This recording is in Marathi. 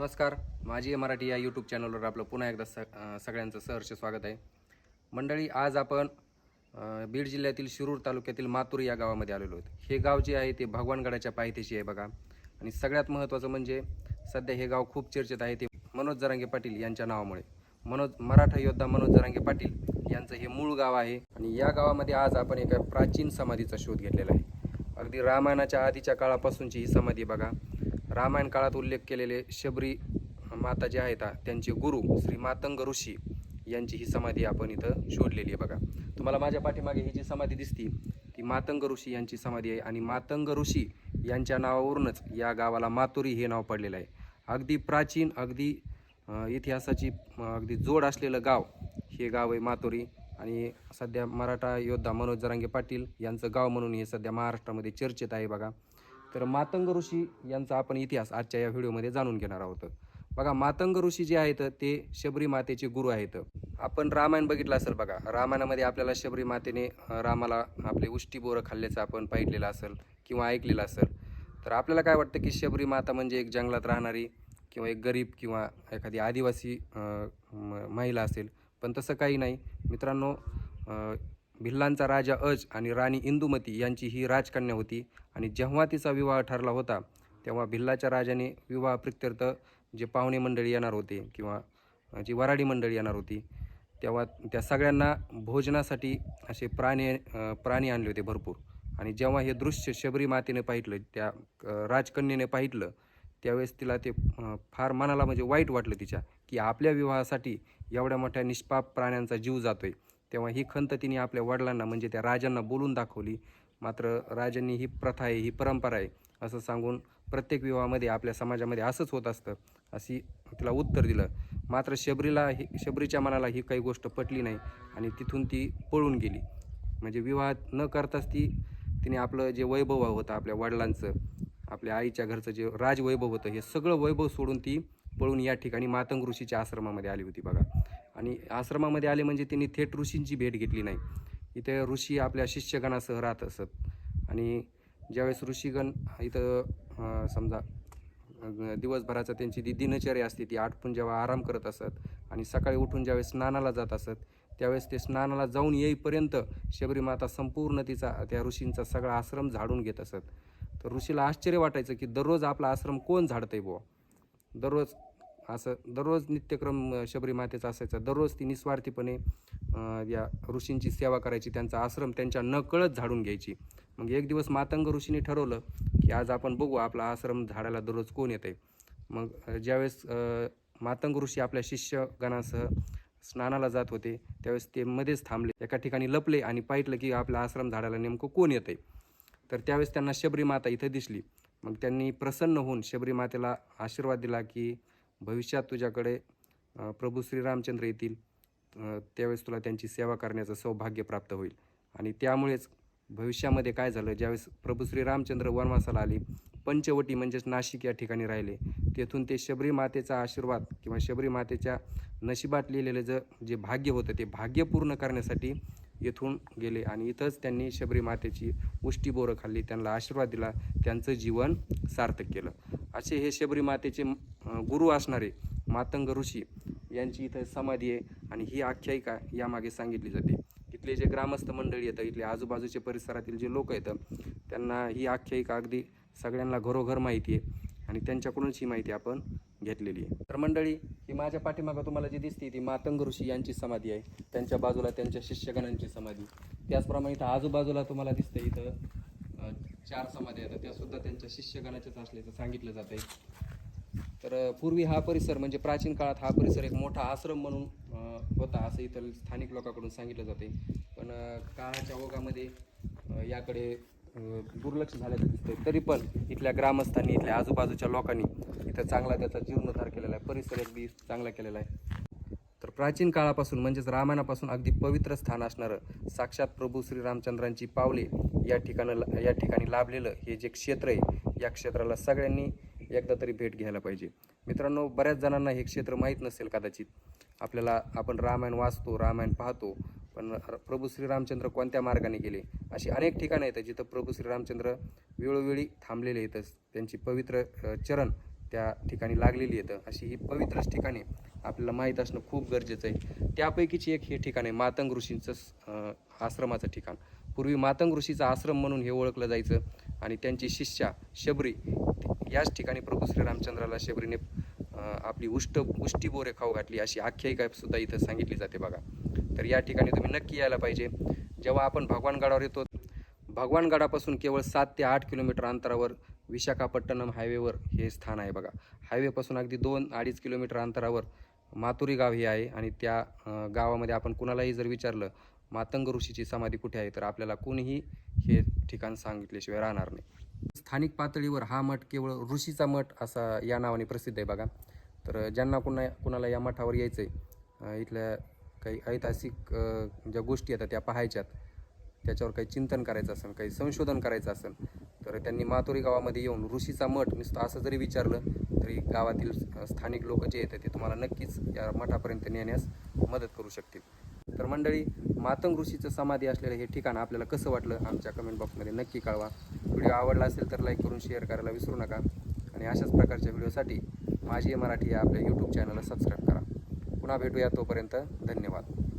नमस्कार. माझी मराठी या यूट्यूब चॅनलवर आपलं पुन्हा एकदा स सगळ्यांचं सहर्ष स्वागत आहे. मंडळी आज आपण बीड जिल्ह्यातील शिरूर तालुक्यातील मातूर या गावामध्ये आलेलो आहोत. हे गाव जे आहे ते भगवानगडाच्या पायथ्याशी आहे बघा. आणि सगळ्यात महत्त्वाचं म्हणजे सध्या हे गाव खूप चर्चेत आहे ते मनोज जरांगे पाटील यांच्या नावामुळे. मनोज मराठा योद्धा मनोज जरांगे पाटील यांचं हे मूळ गाव आहे. आणि या गावामध्ये आज आपण एका प्राचीन समाधीचा शोध घेतलेला आहे. अगदी रामायणाच्या आधीच्या काळापासूनची ही समाधी बघा. रामायण काळात उल्लेख केलेले शबरी माता जे आहेत त्यांचे गुरु श्री मातंग ऋषी यांची ही समाधी आपण इथं शोधलेली आहे बघा. तुम्हाला माझ्या पाठीमागे ही जी समाधी दिसती ती मातंग ऋषी यांची समाधी आहे आणि मातंग ऋषी यांच्या नावावरूनच या गावाला मातुरी हे नाव पडलेलं आहे. अगदी प्राचीन अगदी इतिहासाची अगदी जोड असलेलं गाव हे गाव आहे मातुरी आणि सध्या मराठा योद्धा मनोज जरांगे पाटील यांचं गाव म्हणून हे सध्या महाराष्ट्रामध्ये चर्चेत आहे बघा. तर मातंग ऋषी यांचा आपण इतिहास आजच्या या व्हिडिओमध्ये जाणून घेणार आहोत. बघा मातंग ऋषी जे आहेत ते शबरी मातेचे गुरु आहेत. आपण रामायण बघितलं असेल बघा रामायणामध्ये आपल्याला शबरी मातेने रामाला आपले उष्टी बोरं खाल्ल्याचं आपण पाहिलेलं असेल किंवा ऐकलेलं असेल. तर आपल्याला काय वाटतं की शबरी माता म्हणजे एक जंगलात राहणारी किंवा एक गरीब किंवा एखादी आदिवासी म- महिला असेल. पण तसं काही नाही. मित्रांनो भिल्लांचा राजा अज आणि राणी इंदुमती यांची ही राजकन्या होती. आणि जेव्हा तिचा विवाह ठरला होता तेव्हा भिल्लाच्या राजाने विवाह प्रित्यर्थ जे पाहुणे मंडळी येणार होते किंवा जी वराडी मंडळी येणार होती तेव्हा त्या सगळ्यांना भोजनासाठी असे प्राणी प्राणी आणले होते भरपूर. आणि जेव्हा हे दृश्य शबरी मातेने पाहिलं त्या राजकन्येने पाहिलं त्यावेळेस तिला ते फार मनाला म्हणजे वाईट वाटलं तिच्या की आपल्या विवाहासाठी एवढ्या मोठ्या निष्पाप प्राण्यांचा जीव जातोय. तेव्हा ही खंत तिने आपल्या वडिलांना म्हणजे त्या राजांना बोलून दाखवली मात्र राजांनी ही प्रथा आहे ही परंपरा आहे असं सांगून प्रत्येक विवाहामध्ये आपल्या समाजामध्ये असंच होत असतं अशी तिला उत्तर दिलं. मात्र शबरीला हे शबरीच्या मनाला ही काही गोष्ट पटली नाही आणि तिथून ती पळून गेली. म्हणजे विवाह न करताच ती तिने आपलं जे वैभव होतं आपल्या वडिलांचं आपल्या आईच्या घरचं जे राजवैभव होतं हे सगळं वैभव सोडून ती पळून या ठिकाणी मातंग ऋषीच्या आश्रमामध्ये आली होती बघा. आणि आश्रमामध्ये आले म्हणजे तिने थेट ऋषींची भेट घेतली नाही. इथे ऋषी आपल्या शिष्यगणासह राहत असत. आणि ज्यावेळेस ऋषीगण इथं समजा दिवसभराचा त्यांची जी दिनचर्या असते ती आटपून जेव्हा आराम करत असत आणि सकाळी उठून ज्यावेळेस स्नानाला जात असत त्यावेळेस ते स्नानाला जाऊन येईपर्यंत शबरी माता संपूर्ण तिचा त्या ऋषींचा सगळा आश्रम झाडून घेत असत. तर ऋषीला आश्चर्य वाटायचं की दररोज आपला आश्रम कोण झाडतंय बुवा? दररोज असं दररोज नित्यक्रम शबरी मातेचा असायचा. दररोज ती निस्वार्थीपणे या ऋषींची सेवा करायची त्यांचा आश्रम त्यांच्या नकळत झाडून घ्यायची. मग एक दिवस मातंग ऋषीने ठरवलं की आज आपण बघू आपला आश्रम झाडायला दररोज कोण येते मग ज्यावेळेस मातंग ऋषी आपल्या शिष्यगणासह स्नानाला जात होते त्यावेळेस ते मध्येच थांबले. एका ठिकाणी लपले आणि पाहिलं की आपला आश्रम झाडायला नेमकं कोण येतंय. तर त्यावेळेस त्यांना शबरी माता इथं दिसली. मग त्यांनी प्रसन्न होऊन शबरी मातेला आशीर्वाद दिला की भविष्यात तुझ्याकडे प्रभू श्रीरामचंद्र येतील त्यावेळेस तुला त्यांची सेवा करण्याचं सौभाग्य प्राप्त होईल. आणि त्यामुळेच भविष्यामध्ये काय झालं ज्यावेळेस प्रभू श्रीरामचंद्र वनवासाला आले पंचवटी म्हणजेच नाशिक या ठिकाणी राहिले तेथून ते शबरी मातेचा आशीर्वाद किंवा शबरी मातेच्या नशिबात लिहिलेलं ज जे भाग्य होतं ते भाग्य पूर्ण करण्यासाठी येथून गेले. आणि इथंच त्यांनी शबरी मातेची उष्टी बोरं खाल्ली त्यांना आशीर्वाद दिला त्यांचं जीवन सार्थक केलं. असे हे शबरी मातेचे गुरु असणारे मातंग ऋषी यांची इथं समाधी आहे आणि ही आख्यायिका यामागे सांगितली जाते. इथले जे ग्रामस्थ मंडळी येतं इथले आजूबाजूचे परिसरातील जे लोक येतं त्यांना ही आख्यायिका अगदी सगळ्यांना घरोघर माहिती आहे आणि त्यांच्याकडूनच ही माहिती आपण घेतलेली आहे. तर मंडळी ही माझ्या पाठीमागं तुम्हाला जी दिसते ती मातंग ऋषी यांची समाधी आहे. त्यांच्या बाजूला त्यांच्या शिष्यगणांची समाधी. त्याचप्रमाणे इथं आजूबाजूला तुम्हाला दिसतं इथं चार समाधी आहेत त्यासुद्धा त्यांच्या शिष्यगणाच्याच असल्याचं सांगितलं जात आहे तर पूर्वी हा परिसर म्हणजे प्राचीन काळात हा परिसर एक मोठा आश्रम म्हणून होता असं इथं स्थानिक लोकांकडून सांगितलं जाते. पण काळाच्या ओघामध्ये याकडे दुर्लक्ष झाल्याचं दिसतंय. तरी पण इथल्या ग्रामस्थांनी इथल्या आजूबाजूच्या लोकांनी इथं चांगला त्याचा जीर्णोद्धार केलेला आहे. परिसर अगदी चांगला केलेला आहे. तर प्राचीन काळापासून म्हणजेच रामायणापासून अगदी पवित्र स्थान असणारं साक्षात प्रभू श्रीरामचंद्रांची पावले या ठिकाणं या ठिकाणी लाभलेलं हे जे क्षेत्र आहे या क्षेत्राला सगळ्यांनी एकदा तरी भेट घ्यायला पाहिजे. मित्रांनो बऱ्याच जणांना हे क्षेत्र माहीत नसेल कदाचित. आपल्याला आपण रामायण वाचतो रामायण पाहतो पण प्रभू श्रीरामचंद्र कोणत्या मार्गाने गेले? अशी अनेक ठिकाणं आहेत जिथं प्रभू श्रीरामचंद्र वेळोवेळी थांबलेले आहेत. त्यांची पवित्र चरण त्या ठिकाणी लागलेली येतं अशी ही पवित्रच ठिकाणे आपल्याला माहीत असणं खूप गरजेचं आहे. त्यापैकीची एक हे ठिकाण आहे मातंग ऋषींचं आश्रमाचं ठिकाण. पूर्वी मातंग ऋषीचा आश्रम म्हणून हे ओळखलं जायचं आणि त्यांची शिष्या शबरी याच ठिकाणी प्रभू श्रीरामचंद्राला शबरीने आपली उष्ट उष्टी बोरे खाऊ घातली अशी आख्यायिका सुद्धा इथं सांगितली जाते बघा. तर या ठिकाणी तुम्ही नक्की यायला पाहिजे. जेव्हा आपण भगवानगडावर येतो भगवानगडापासून केवळ सात ते आठ किलोमीटर अंतरावर विशाखापट्टणम हायवेवर हे स्थान आहे बघा. हायवेपासून अगदी दोन अडीच किलोमीटर अंतरावर मातुरी गाव हे आहे आणि त्या गावामध्ये आपण कुणालाही जर विचारलं मातंग ऋषीची समाधी कुठे आहे तर आपल्याला कोणीही हे ठिकाण सांगितल्याशिवाय राहणार नाही. स्थानिक पातळीवर हा मठ केवळ ऋषीचा मठ असा या नावाने प्रसिद्ध आहे बघा. तर ज्यांना कुणा कुणाला या मठावर यायचं आहे इथल्या काही ऐतिहासिक ज्या गोष्टी आहेत त्या पाहायच्यात त्याच्यावर काही चिंतन करायचं असेल काही संशोधन करायचं असेल तर त्यांनी मातोरी गावामध्ये येऊन ऋषीचा मठ नुसतं असं जरी विचारलं तरी गावातील स्थानिक लोक जे येतात ते तुम्हाला नक्कीच या मठापर्यंत नेण्यास मदत करू शकतील. तर मंडळी मातंग ऋषीचं समाधी असलेलं हे ठिकाण आपल्याला कसं वाटलं आमच्या कमेंट बॉक्समध्ये नक्की कळवा. व्हिडिओ आवडला असेल तर लाईक करून शेअर करायला विसरू नका. आणि अशाच प्रकारच्या व्हिडिओसाठी माझी मराठी या आपल्या यूट्यूब चॅनलला सबस्क्राईब करा. पुन्हा भेटूया तोपर्यंत धन्यवाद.